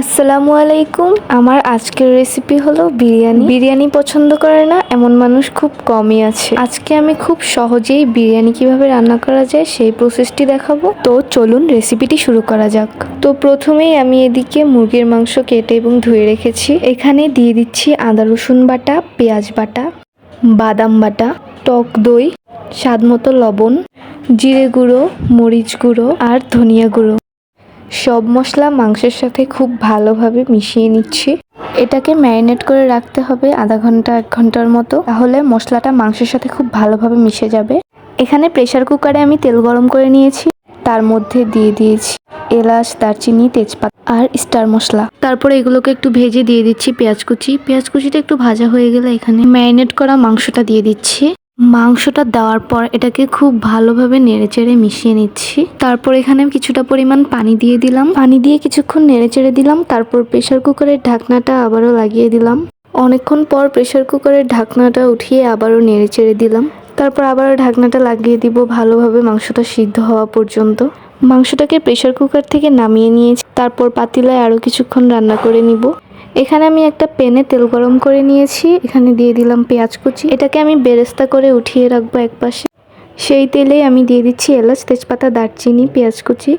আসসালামু আলাইকুম। আমার আজকের রেসিপি হলো বিরিয়ানি। বিরিয়ানি পছন্দ করে না, এমন মানুষ খুব কমই আছে। আজকে আমি খুব সহজেই বিরিয়ানি কীভাবে রান্না করা যায় সেই প্রসেসটি দেখাবো। তো চলুন রেসিপিটি শুরু করা যাক। তো প্রথমেই আমি এদিকে মুরগির মাংস কেটে এবং ধুয়ে রেখেছি। এখানে দিয়ে দিচ্ছি আদা, রসুন বাটা, পেঁয়াজ বাটা, বাদাম বাটা, টক দই স্বাদ মতো লবণ, জিরে গুঁড়ো, মরিচ গুঁড়ো আর ধনিয়া গুঁড়ো। সব মশলা মাংসের সাথে খুব ভালোভাবে মিশিয়ে নিচ্ছি। এটাকে ম্যারিনেট করে রাখতে হবে আধা ঘণ্টা, এক ঘণ্টার মতো। তাহলে মশলাটা মাংসের সাথে খুব ভালোভাবে মিশে যাবে। এখানে প্রেসার কুকারে আমি তেল গরম করে নিয়েছি। তার মধ্যে দিয়ে দিয়েছি এলাচ, দারচিনি, তেজপাতা আর স্টার মশলা। তারপরে এগুলোকে একটু ভেজে দিয়ে দিচ্ছি পেঁয়াজ কুচি। পেঁয়াজ কুচিটা একটু ভাজা হয়ে গেলে এখানে ম্যারিনেট করা মাংসটা দিয়ে দিচ্ছি। মাংসটা দেওয়ার পর এটাকে খুব ভালোভাবে নেড়েচেড়ে মিশিয়ে নিচ্ছি। তারপর এখানে কিছুটা পরিমাণ পানি দিয়ে দিলাম। পানি দিয়ে কিছুক্ষণ নেড়েচেড়ে দিলাম, তারপর প্রেসার কুকারের ঢাকনাটা আবারও লাগিয়ে দিলাম। অনেকক্ষণ পর প্রেশার কুকারের ঢাকনাটা উঠিয়ে আবারও নেড়েচেড়ে দিলাম। তারপর আবারও ঢাকনাটা লাগিয়ে দিব ভালোভাবে মাংসটা সিদ্ধ হওয়া পর্যন্ত। মাংসটাকে প্রেশার কুকার থেকে নামিয়ে নিয়েছি, তারপর পাতিলায় আরও কিছুক্ষণ রান্না করে নিব। এখানে আমি একটা প্যানে তেল গরম করে নিয়েছি। এখানে দিয়ে দিলাম পেঁয়াজ কুচি। এটাকে আমি বেরেস্তা করে উঠিয়ে রাখব একপাশে। সেই তেলেই আমি দিয়ে দিচ্ছি এলাচ, তেজপাতা, দারচিনি, পেঁয়াজ কুচি।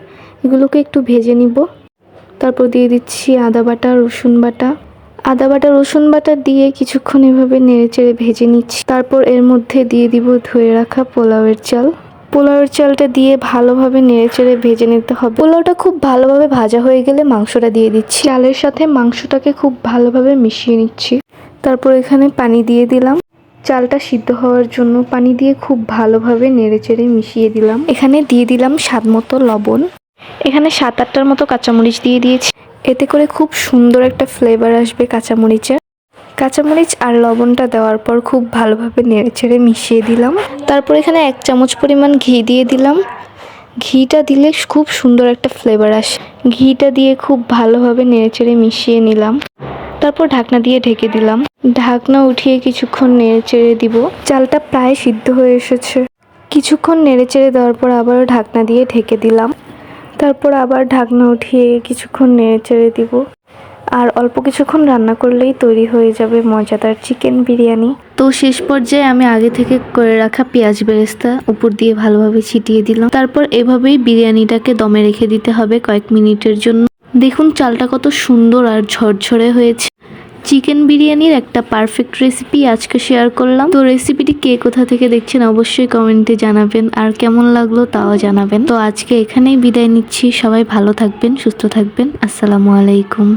এগুলোকে একটু ভেজে নিব। তারপর দিয়ে দিচ্ছি আদা বাটা, রসুন বাটা। আদা বাটা, রসুন বাটা দিয়ে কিছুক্ষণ এভাবে নেড়েচেড়ে ভেজে নিচ্ছি। তারপর এর মধ্যে দিয়ে দিব ধুয়ে রাখা পোলাওয়ের চাল। পোলাওয়ের চালটা দিয়ে ভালোভাবে নেড়েচেড়ে ভেজে নিতে হবে। পোলাওটা খুব ভালোভাবে ভাজা হয়ে গেলে মাংসটা দিয়ে দিচ্ছি। চালের সাথে মাংসটাকে খুব ভালোভাবে মিশিয়ে নিচ্ছি। তারপর এখানে পানি দিয়ে দিলাম। চালটা সিদ্ধ হওয়ার জন্য পানি দিয়ে খুব ভালোভাবে নেড়েচেড়ে মিশিয়ে দিলাম। এখানে দিয়ে দিলাম স্বাদ মতো লবণ। এখানে সাত আটটার মতো কাঁচামরিচ দিয়ে দিয়েছি। এতে করে খুব সুন্দর একটা ফ্লেভার আসবে কাঁচামরিচের। কাঁচামরিচ আর লবণটা দেওয়ার পর খুব ভালোভাবে নেড়েচেড়ে মিশিয়ে দিলাম। তারপর এখানে এক চামচ পরিমাণ ঘি দিয়ে দিলাম। ঘিটা দিলে খুব সুন্দর একটা ফ্লেভার আসে। ঘিটা দিয়ে খুব ভালোভাবে নেড়েচেড়ে মিশিয়ে নিলাম। তারপর ঢাকনা দিয়ে ঢেকে দিলাম। ঢাকনা উঠিয়ে কিছুক্ষণ নেড়েচেড়ে দিব। চালটা প্রায় সিদ্ধ হয়ে এসেছে। কিছুক্ষণ নেড়েচেড়ে দেওয়ার পর আবারও ঢাকনা দিয়ে ঢেকে দিলাম। তারপর আবার ঢাকনা উঠিয়ে কিছুক্ষণ নেড়েচেড়ে দিব। আর অল্প কিছুক্ষণ রান্না করলেই তৈরি হয়ে যাবে মজাদার চিকেন বিরিয়ানি। তো শেষ পর্যায়ে আমি আগে থেকে করে রাখা পেঁয়াজ বেরেস্তা উপর দিয়ে ভালোভাবে ছিটিয়ে দিলাম। তারপর এভাবেই বিরিয়ানিটাকে দমে রেখে দিতে হবে কয়েক মিনিটের জন্য। দেখুন চালটা কত সুন্দর আর ঝরঝরে হয়েছে। চিকেন বিরিয়ানির একটা পারফেক্ট রেসিপি আজকে শেয়ার করলাম। তো রেসিপিটি কে কোথা থেকে দেখছেন অবশ্যই কমেন্টে জানাবেন। আর কেমন লাগল তাও জানাবেন। তো আজকে এখানেই বিদায় নিচ্ছি। সবাই ভালো থাকবেন, সুস্থ থাকবেন। আসসালামু আলাইকুম।